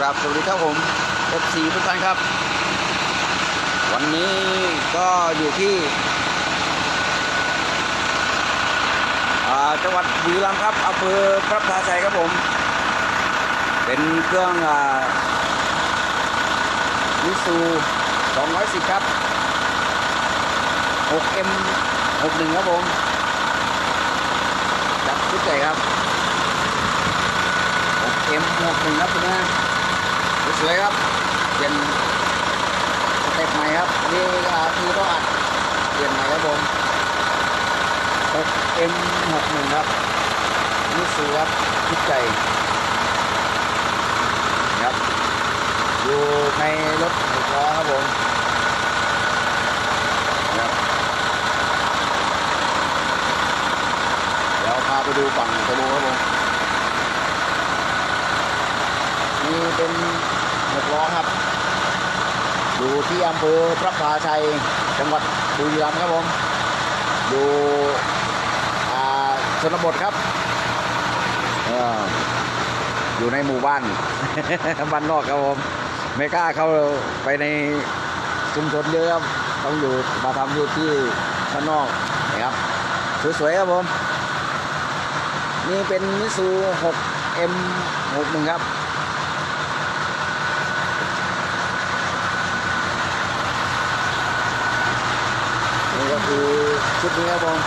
ครับสวัสดีครับผม FC ทุกท่านครับ วันนี้ก็อยู่ที่จังหวัดบุรีรัมย์ครับอำเภอพระพลาชัยครับผม เป็นเครื่องวิซู210 ครับ 6M 61 ครับผมจัดชุดใหญ่ครับ 6M 61 ครับคุณนะ สวยครับเปลี่ยนสเต็ปใหม่ครับนี่คือต้องอัดเปลี่ยนใหม่ครับผม 6M 61ครับนี่สูครับชุดใหญ่ครับอยู่ในรถหกล้อครับผมครับเดี๋ยวพาไปดูฝั่งตะบูครับผมนี่เป็น หกล้อครับ อยู่ที่อำเภอพระพาชัย จังหวัดบุรีรัมย์ครับผม อยู่ชนบทครับเอออยู่ในหมู่บ้านบ้านนอกครับผม ไม่กล้าเข้าไปในชุมชนเยอะครับ ต้องอยู่มาทำอยู่ที่ข้างนอกนะครับ สวยๆครับผม นี่เป็นมิซู 6M 61 ครับ คือชุดนี้ครับผม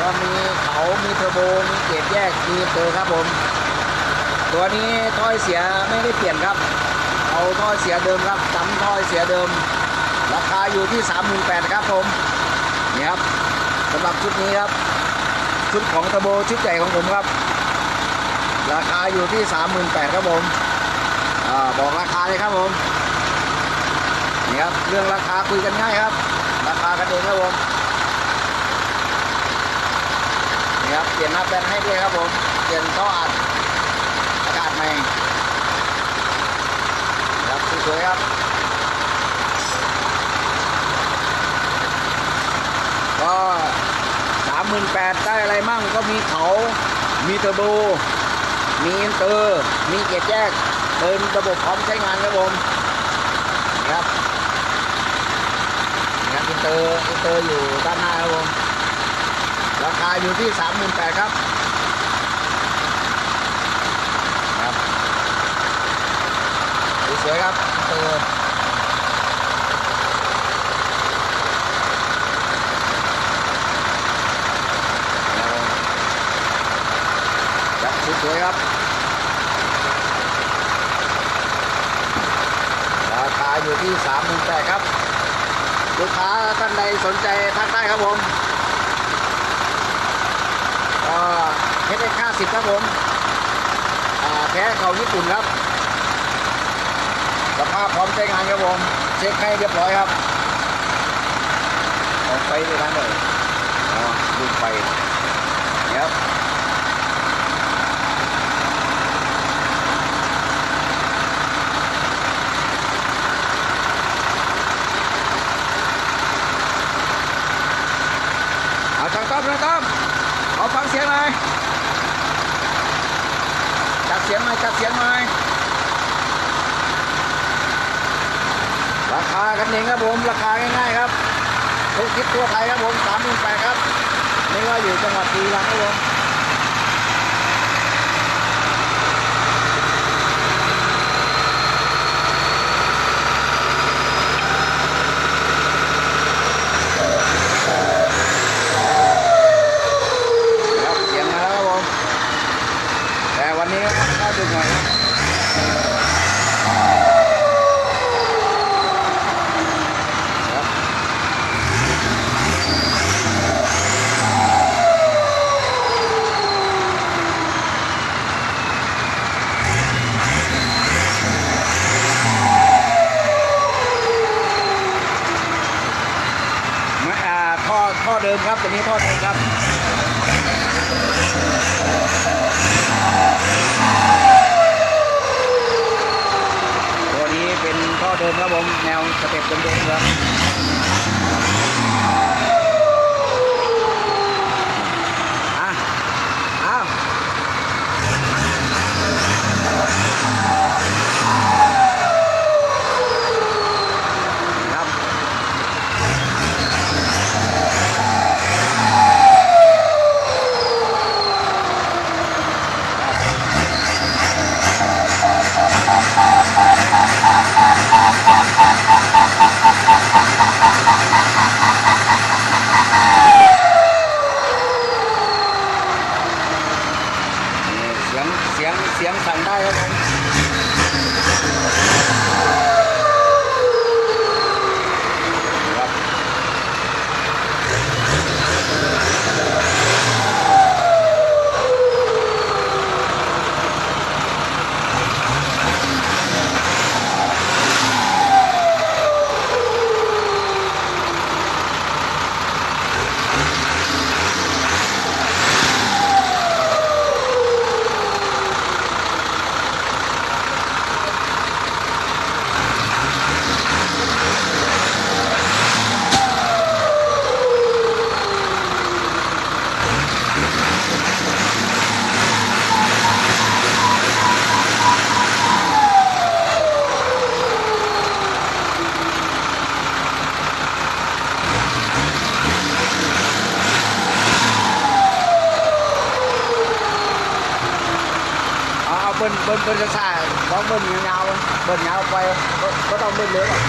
ก็มีเขามีเทอร์โบ มีเกจแยก มีเตอร์ครับผม ตัวนี้ถ้อยเสียไม่ได้เปลี่ยนครับ เอาถ้อยเสียเดิมครับจำถ้อยเสียเดิม ราคาอยู่ที่ 38,000ครับผม นี่ครับสำหรับชุดนี้ครับ ชุดของเทอร์โบชุดใหญ่ของผมครับ ราคาอยู่ที่ 38,000ครับผมอบอกราคาเลยครับผมนี่ครับเรื่องราคาคุยกันง่ายครับ ราคากันเองครับผมนี่ครับเปลี่ยนหน้าแบนให้ด้วยครับผมเปลี่ยนท่ออัดอากาศใหม่ครับสวยๆครับก็สา หมื่นแปดได้อะไรมั่งก็มีเขา มีเทอร์โบ มีอินเตอร์ มีเกียร์แยกเป็นระบบพร้อมใช้งานครับผมครับนี่ครับอินเตอร์อินเตอร์อยู่ด้านหน้าครับผมราคาอยู่ที่สามหมื่นแปดครับครับสวยครับอินเตอร์ จับสวยๆครับ ราคา อยู่ที่สามหมื่นแปดครับ ลูกค้าท่านใดสนใจทักได้ครับผมเฮดเอ็กห้าสิบครับผมอ่าแท้เขาญี่ปุ่นครับ สภาพพร้อมใช้งานครับผม เช็คให้เรียบร้อยครับออกไปเลยนะเลยอ๋อดูไปเนี่ยครับ เอาช่างต้อมช่างต้อมขอฟังเสียงหน่อยจัดเสียงหน่อยจัดเสียงหน่อยราคากันเองครับผมราคาง่ายๆครับทุกคิดตัวไทยครับผมสามหมื่นแปดครับนี่ก็อยู่จังหวัดบุรีรัมย์ครับผมครับเสียงมาแล้วครับผม แต่วันนี้ก็ดึกหน่อยครับ ไม่อ่าท่อท่อเดิมครับตัวนี้ท่อเดิมครับ ตัวนี้เป็น เป็นท่อเดิมครับ ผมแนวสเต็ปเดิมๆครับอะอ้าวครับ นี่เสียงเสียงเสียงสั่งได้ครับผมครับ เอาเอาเบิ้ลเบิ้ลเบิ้ลซ่าๆลองเบิ้ลยาวๆเบิ้ลยาวไปก็ก็ต้องเบิ้ลเร็วหรอก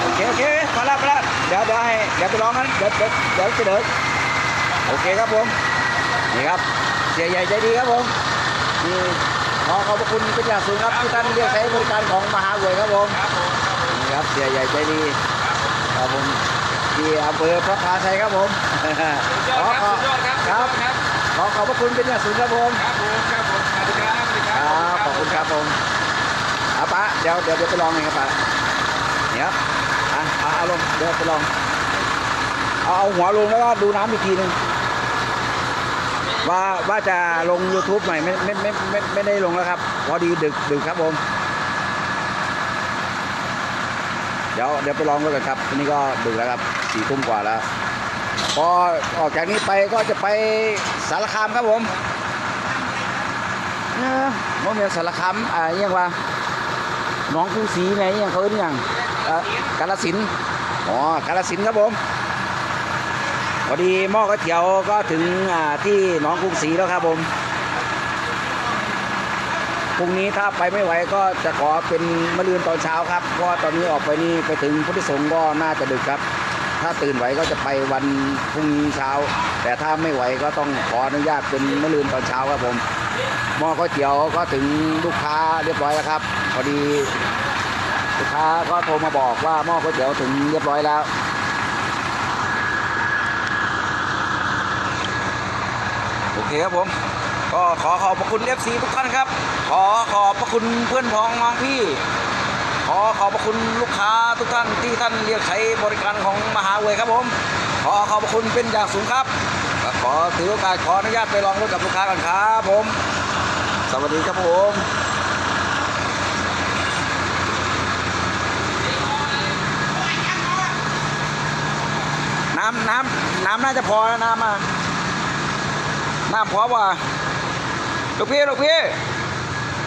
โอเคโอเคพอแล้วพอแล้วเดี๋ยวเดี๋ยวให้เดี๋ยวไปร้องกันเดี๋ยว เดี๋ยวเดี๋ยวจะเดินโอเคครับผมนี่ครับเสียใหญ่ใจดีครับผมนี่ขอขอบพระคุณเป็นอย่างสูงครับที่ท่านเรียกใช้บริการของมหาเวยครับผมนี่ครับเสียใหญ่ใจดีครับผมที่อำเภอพระพาชัยครับผมสุดยอดครับสุดยอดครับครับครับขอขอบพระคุณเป็นอย่างสูงครับผมครับผมครับผมสวัสดีครับสวัสดีคครัรับขอบคุณครับผมเอาปะเดี๋ยวเดี๋ยวเดี๋ยวไปลองเองครับปะนี่ครับอะเอาเอาลงเดี๋ยวไปลอง เอาหัวลงแล้วก็ดูน้ำอีกทีหนึงว่าว่าจะลง YouTube หน่อยไม่ไม่ไม่ไม่ไม่ได้ลงแล้วครับ พอดีดึกดึกครับผม เดี๋ยวเดี๋ยวไปลองด้วยกันครับทีนี้ก็ดึกแล้วครับสี่ทุ่มกว่าแล้ว พอออกจากนี้ไปก็จะไปสารคามครับผมเออโมเมนสารคามอ่าเรียกว่าน้องกุ้งสีไงยังเขาเรียกอย่างกาลสินอ๋อกาลสินครับผม พอดีหม้อก๋วยเตี๋ยวก็ถึงที่หนองกรุงศรีแล้วครับผมพรุ่งนี้ถ้าไปไม่ไหวก็จะขอเป็นมะรืนตอนเช้าครับเพราะตอนนี้ออกไปนี่ไปถึงพุทธสงฆ์ก็น่าจะดึกครับ ถ้าตื่นไหวก็จะไปวันพรุ่งนี้เช้า แต่ถ้าไม่ไหวก็ต้องขออนุญาตเป็นมะรืนตอนเช้าครับผมหม้อก๋วยเตี๋ยวก็ถึงลูกค้าเรียบร้อยแล้วครับ พอดีลูกค้าก็โทรมาบอกว่าหม้อก๋วยเตี๋ยวถึงเรียบร้อยแล้ว โอ เคครับผม ก็ขอขอบพระคุณ FC ทุกท่านครับ ขอขอบพระคุณเพื่อนพ้องน้องพี่ ขอขอบพระคุณลูกค้าทุกท่านที่ท่านเรียกใช้บริการของมหาเวยครับผม ขอขอบพระคุณเป็นอย่างสูงครับ ขอถือโอกาสขออนุญาตไปลองรถกับลูกค้ากันครับผม สวัสดีครับผมน้ำน้ำน้ำน่าจะพอแล้วน้ำอะ น้ำพอป่ะลูกพี่ลูกพี่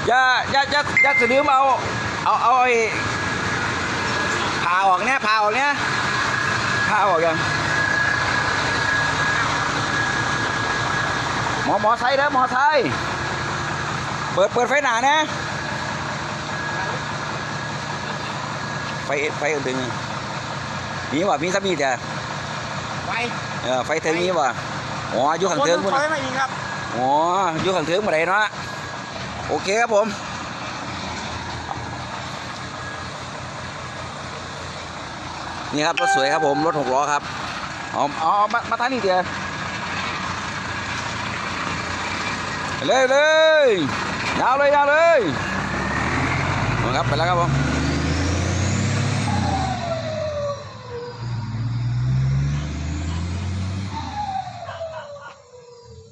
อย่าอย่าอย่าอย่าสะดืมเอาเอาเอาไอ้ผ่าออกเนี้ยผ่าออกเนี้ยผ่าออกยังหมอหมอไซค์เด้อหมอไซค์เปิดเปิดไฟหนานะไฟไฟถึงมีว่ะมีสักมีแต่ไปเออไฟถึงมีว่ะ อ๋ออยู่ข้างเทิงคพุ่นนน่ะไม่มีครับอ๋ออยู่ข้างเทิงมาได้เนาะโอเคครับผมนี่ครับรถสวยครับผมรถหกล้อครับเอาเอาเอามามาท่างนี้เดียวเลยเลยยาวเลยยาวเลยเอาครับไปแล้วครับผม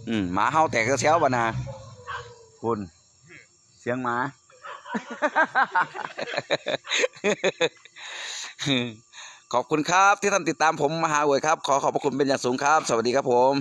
อืมหมาเฮาแตกกระเช้าบานาคุณเสียงหมา ขอบคุณครับที่ท่านติดตามผมมหาอวยครับ ขอขอบพระคุณเป็นอย่างสูงครับ สวัสดีครับผม